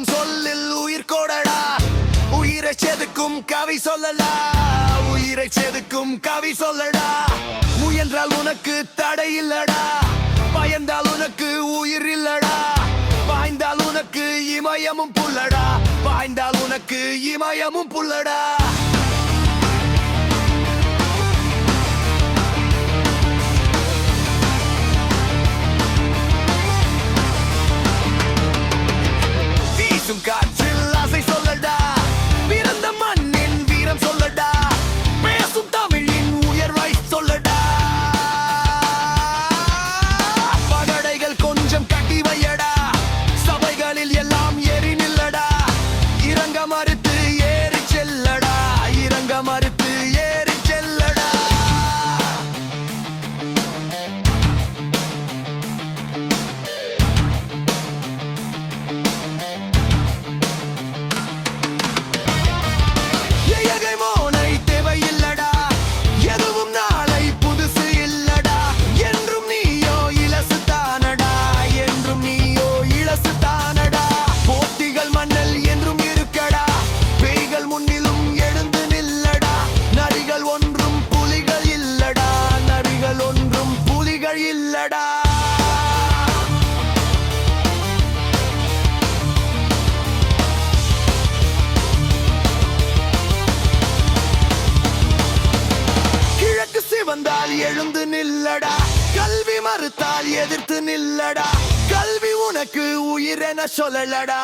செதுக்கும் சொல்லில் உயிர் கொடடா. உயிரை செதுக்கும் கவி சொல்லடா உயிரை செதுக்கும் கவி சொல்லடா. முயன்றால் உனக்கு தடை இல்லடா. பயந்தால் உனக்கு உயிர் இல்லடா. பாய்ந்தால் உனக்கு இமயமும் புல்லடா. பாய்ந்தால் உனக்கு இமயமும் புல்லடா. வந்தால் எழுந்து நில்லடா. கல்வி மறுத்தால் எதிர்த்து நில்லடா. கல்வி உனக்கு உயிரென சொல்லலடா.